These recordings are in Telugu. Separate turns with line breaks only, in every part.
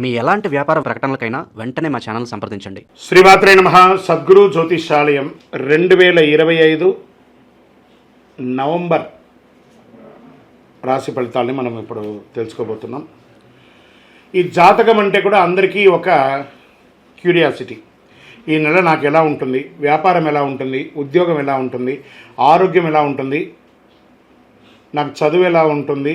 మీ ఎలాంటి వ్యాపార ప్రకటనలకైనా వెంటనే మా ఛానల్ సంప్రదించండి.
శ్రీమాత్రే నమ. సద్గురు జ్యోతిషాలయం రెండు వేల ఇరవై ఐదు నవంబర్ రాశి ఫలితాలని మనం ఇప్పుడు తెలుసుకోబోతున్నాం. ఈ జాతకం అంటే కూడా అందరికీ ఒక క్యూరియాసిటీ. ఈ నెల నాకు ఎలా ఉంటుంది? వ్యాపారం ఎలా ఉంటుంది? ఉద్యోగం ఎలా ఉంటుంది? ఆరోగ్యం ఎలా ఉంటుంది? నాకు చదువు ఎలా ఉంటుంది?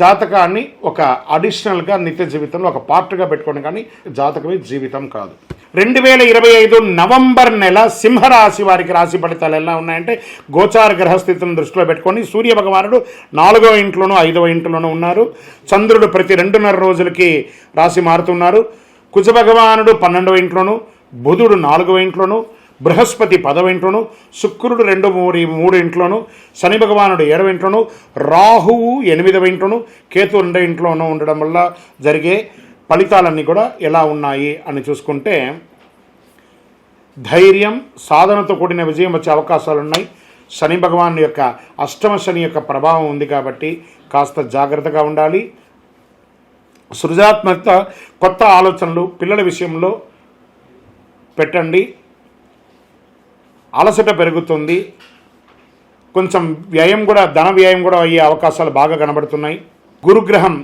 జాతకాన్ని ఒక అడిషనల్గా నిత్య జీవితంలో ఒక పార్ట్గా పెట్టుకోండి కానీ జాతకమే జీవితం కాదు. రెండు వేల ఇరవై ఐదు నవంబర్ నెల సింహరాశి వారికి రాశి ఫలితాలు ఎలా ఉన్నాయంటే గోచార గ్రహస్థితిని దృష్టిలో పెట్టుకొని సూర్య భగవానుడు నాలుగవ ఇంట్లోనూ ఐదవ ఇంట్లోనూ ఉన్నారు. చంద్రుడు ప్రతి రెండున్నర రోజులకి రాశి మారుతున్నారు. కుజ భగవానుడు పన్నెండవ ఇంట్లోనూ బుధుడు నాలుగవ ఇంట్లోనూ బృహస్పతి పదవింట్లోను శుక్రుడు రెండు మూడు మూడు ఇంట్లోను శని భగవానుడు ఏడవ ఇంట్లోను రాహువు ఎనిమిదవ ఇంట్లోను కేతు రెండవ ఇంట్లోనూ ఉండడం వల్ల జరిగే ఫలితాలన్నీ కూడా ఎలా ఉన్నాయి అని చూసుకుంటే ధైర్యం సాధనతో కూడిన విజయం వచ్చే అవకాశాలు ఉన్నాయి శని భగవాన్ యొక్క అష్టమ శని యొక్క ప్రభావం ఉంది కాబట్టి కాస్త జాగ్రత్తగా ఉండాలి. సృజాత్మకత కొత్త ఆలోచనలు పిల్లల విషయంలో పెట్టండి. అలసట పెరుగుతుంది. కొంచెం వ్యయం కూడా ధన వ్యయం కూడా అయ్యే అవకాశాలు బాగా కనబడుతున్నాయి. గురుగ్రహం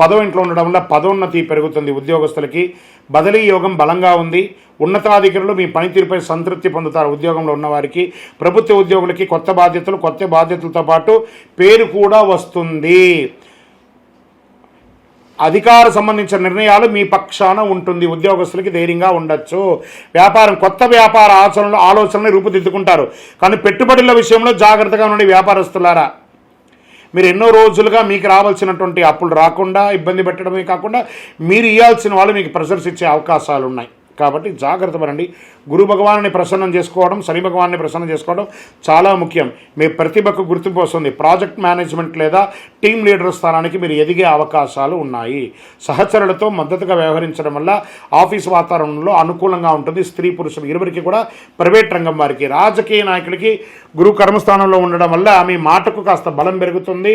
పదవ ఇంట్లో ఉండడం వల్ల పదోన్నతి పెరుగుతుంది ఉద్యోగస్తులకి. బదిలీ యోగం బలంగా ఉంది. ఉన్నతాధికారులు మీ పనితీరుపై సంతృప్తి పొందుతారు ఉద్యోగంలో ఉన్నవారికి. ప్రభుత్వ ఉద్యోగులకి కొత్త బాధ్యతలు కొత్త బాధ్యతలతో పాటు పేరు కూడా వస్తుంది. అధికార సంబంధించిన నిర్ణయాలు మీ పక్షాన ఉంటుంది. ఉద్యోగస్తులకి ధైర్యంగా ఉండొచ్చు. వ్యాపారం కొత్త వ్యాపార ఆచరణలు ఆలోచనలు రూపుదిద్దుకుంటారు. కానీ పెట్టుబడుల విషయంలో జాగ్రత్తగా ఉండండి వ్యాపారస్తులారా. మీరు ఎన్నో రోజులుగా మీకు రావాల్సినటువంటి అప్పులు రాకుండా ఇబ్బంది పెట్టడమే కాకుండా మీరు ఇవ్వాల్సిన వాళ్ళు మీకు ప్రెషర్స్ ఇచ్చే అవకాశాలు ఉన్నాయి కాబట్టి జాగ్రత్త పడండి. గురు భగవాన్ని ప్రసన్నం చేసుకోవడం శని భగవాన్ని ప్రసన్నం చేసుకోవడం చాలా ముఖ్యం. మీ ప్రతిభకు గుర్తింపు వస్తుంది. ప్రాజెక్ట్ మేనేజ్మెంట్ లేదా టీం లీడర్ స్థానానికి మీరు ఎదిగే అవకాశాలు ఉన్నాయి. సహచరులతో మద్దతుగా వ్యవహరించడం వల్ల ఆఫీస్ వాతావరణంలో అనుకూలంగా ఉంటుంది. స్త్రీ పురుషులు ఇరువురికి కూడా ప్రైవేట్ రంగం వారికి రాజకీయ నాయకులకి గురు కర్మస్థానంలో ఉండడం వల్ల మీ మాటకు కాస్త బలం పెరుగుతుంది.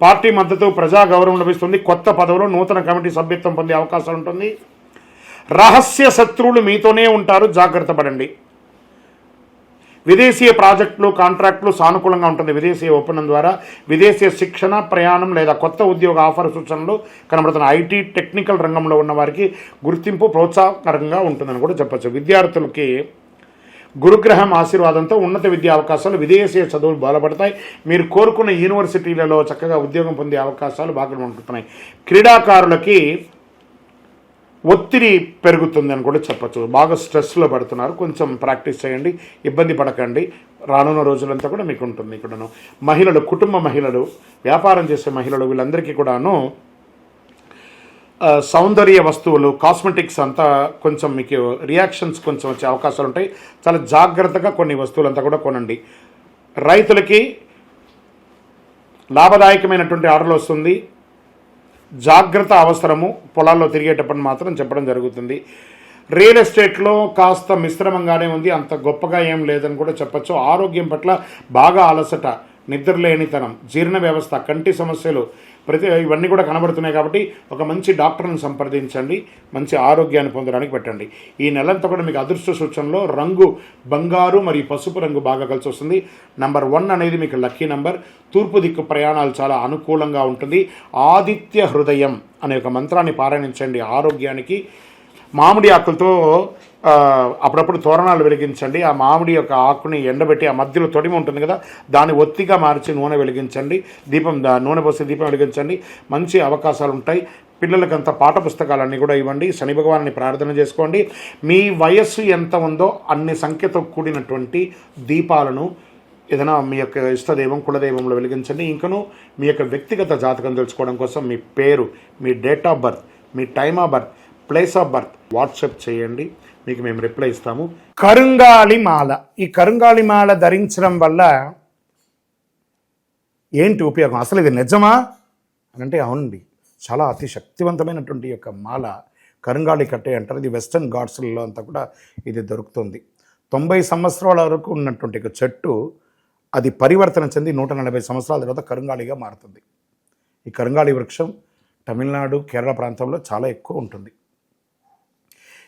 పార్టీ మద్దతు ప్రజా గౌరవం లభిస్తుంది. కొత్త పదవులు నూతన కమిటీ సభ్యత్వం పొందే అవకాశం ఉంటుంది. రహస్య శత్రువులు మీతోనే ఉంటారు. జాగ్రత్త పడండి. విదేశీయ ప్రాజెక్టులు కాంట్రాక్టులు సానుకూలంగా ఉంటుంది. విదేశీయ ఒప్పందం ద్వారా విదేశీయ శిక్షణ ప్రయాణం లేదా కొత్త ఉద్యోగ ఆఫర్ సూచనలు కనబడుతున్న ఐటీ టెక్నికల్ రంగంలో ఉన్న వారికి గుర్తింపు ప్రోత్సాహకరంగా ఉంటుందని కూడా చెప్పచ్చు. విద్యార్థులకి గురుగ్రహం ఆశీర్వాదంతో ఉన్నత విద్యా అవకాశాలు విదేశీయ చదువులు బలపడతాయి. మీరు కోరుకున్న యూనివర్సిటీలలో చక్కగా ఉద్యోగం పొందే అవకాశాలు బాగా ఉంటున్నాయి క్రీడాకారులకి ఒత్తిడి పెరుగుతుంది అని కూడా చెప్పచ్చు. బాగా స్ట్రెస్లో పడుతున్నారు. కొంచెం ప్రాక్టీస్ చేయండి. ఇబ్బంది పడకండి. రానున్న రోజులంతా కూడా మీకు ఉంటుంది ఇక్కడను. మహిళలు కుటుంబ మహిళలు వ్యాపారం చేసే మహిళలు వీళ్ళందరికీ కూడాను సౌందర్య వస్తువులు కాస్మెటిక్స్ అంతా కొంచెం మీకు రియాక్షన్స్ కొంచెం వచ్చే అవకాశాలు ఉంటాయి. చాలా జాగ్రత్తగా కొన్ని వస్తువులంతా కూడా కొనండి. రైతులకి లాభదాయకమైనటువంటి ఆర్డర్లు వస్తుంది. జాగ్రత్త అవసరము పొలాల్లో తిరిగేటప్పుడు మాత్రం చెప్పడం జరుగుతుంది. రియల్ ఎస్టేట్లో కాస్త మిశ్రమంగానే ఉంది. అంత గొప్పగా ఏం లేదని కూడా చెప్పచ్చు. ఆరోగ్యం పట్ల బాగా అలసట నిద్రలేనితనం జీర్ణ వ్యవస్థ కంటి సమస్యలు ప్రతి ఇవన్నీ కూడా కనబడుతున్నాయి కాబట్టి ఒక మంచి డాక్టర్ని సంప్రదించండి మంచి ఆరోగ్యాన్ని పొందడానికి పెట్టండి. ఈ నెలంతా కూడా మీకు అదృష్ట సూచనలో రంగు బంగారు మరియు పసుపు రంగు బాగా కలిసి వస్తుంది. నంబర్ వన్ అనేది మీకు లక్కీ నంబర్ తూర్పు దిక్కు ప్రయాణాలు చాలా అనుకూలంగా ఉంటుంది. ఆదిత్య హృదయం అనే ఒక మంత్రాన్ని పారాయణించండి ఆరోగ్యానికి. మామిడి ఆకులతో అప్పుడప్పుడు తోరణాలు వెలిగించండి. ఆ మామిడి యొక్క ఆకుని ఎండబెట్టి ఆ మధ్యలో తొడిమి ఉంటుంది కదా దాన్ని ఒత్తిగా మార్చి నూనె వెలిగించండి. దీపం దా- నూనె పోసి దీపం వెలిగించండి. మంచి అవకాశాలు ఉంటాయి. పిల్లలకంత పాఠ పుస్తకాలన్నీ కూడా ఇవ్వండి. శని భగవాన్ని ప్రార్థన చేసుకోండి. మీ వయస్సు ఎంత ఉందో అన్ని సంఖ్యతో కూడినటువంటి దీపాలను ఏదైనా మీ యొక్క ఇష్టదైవం కులదైవంలో వెలిగించండి. ఇంకను మీ యొక్క వ్యక్తిగత జాతకం తెలుసుకోవడం కోసం మీ పేరు మీ date of birth me time of birth place of birth WhatsApp చేయండి మీకు మేము రిప్లై ఇస్తాము. కరుంగాలి మాల. ఈ కరుంగాలి మాల ధరించడం వల్ల ఏంటి ఉపయోగం? అసలు ఇది నిజమా? అని అంటే అవునండి. చాలా అతి శక్తివంతమైనటువంటి యొక్క మాల కరుంగాళి కట్టే అంటారు. ఇది వెస్టర్న్ గాడ్స్లలో అంతా కూడా ఇది దొరుకుతుంది. తొంభై సంవత్సరాల వరకు ఉన్నటువంటి ఒక చెట్టు అది పరివర్తన చెంది నూట నలభై సంవత్సరాల తర్వాత కరుంగాళిగా మారుతుంది. ఈ కరుంగాళి వృక్షం తమిళనాడు కేరళ ప్రాంతంలో చాలా ఎక్కువ ఉంటుంది.